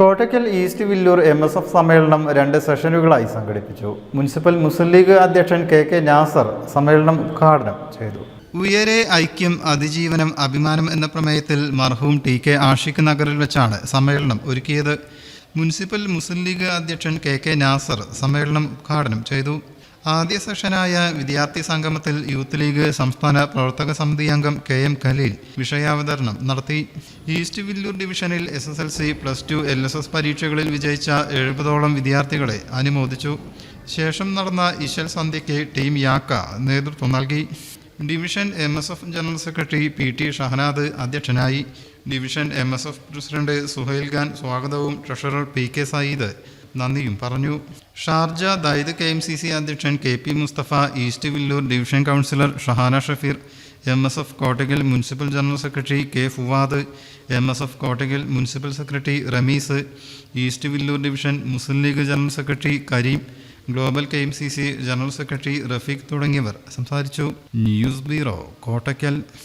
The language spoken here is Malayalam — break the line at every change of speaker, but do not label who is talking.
Kottakkal east Villur M S F സമ്മേളനം രണ്ട് സെഷനുകളായി സംഘടിപ്പിച്ചു. മുനിസിപ്പൽ മുസ്ലിം ലീഗ് അധ്യക്ഷൻ കെ കെ നാസർ സമ്മേളനം ഉദ്ഘാടനം ചെയ്തു.
ഉയരെ ഐക്യം അതിജീവനം അഭിമാനം എന്ന പ്രമേയത്തിൽ മർഹൂം ടി കെ ആഷിഖ് നഗറിൽ വെച്ചാണ് സമ്മേളനം ഒരുക്കിയത്. മുനിസിപ്പൽ മുസ്ലിം ലീഗ് അധ്യക്ഷൻ കെ കെ നാസർ സമ്മേളനം ഉദ്ഘാടനം ചെയ്തു. ആദ്യ സെഷനായ വിദ്യാർത്ഥി സംഗമത്തിൽ യൂത്ത് ലീഗ് സംസ്ഥാന പ്രവർത്തക സമിതി അംഗം കെ എം ഖലീൽ വിഷയാവതരണം നടത്തി. ഈസ്റ്റ് വില്ലൂർ ഡിവിഷനിൽ S S L C plus two L S S പരീക്ഷകളിൽ വിജയിച്ച എഴുപതോളം വിദ്യാർത്ഥികളെ അനുമോദിച്ചു. ശേഷം നടന്ന ഇശൽ സന്ധ്യയ്ക്ക് ടീം യാക്ക നേതൃത്വം നൽകി. Division M S F general secretary P T Shahanad അധ്യക്ഷനായി. Division M S F president Suhail Khan സ്വാഗതവും ട്രഷറർ പി കെ സയീദ് നന്ദിയും പറഞ്ഞു. ഷാർജ ദൈത് കെ എം സി സി അധ്യക്ഷൻ K P Mustafa east Villur division councillor Shahana Shafeer M S F Kottakkal municipal general secretary K Fuad M S F Kottakkal municipal secretary Ramees east Villur division Muslim League general secretary Kareem global K M C C general secretary Rafeeq തുടങ്ങിയവർ സംസാരിച്ചു. News bureau Kottakkal.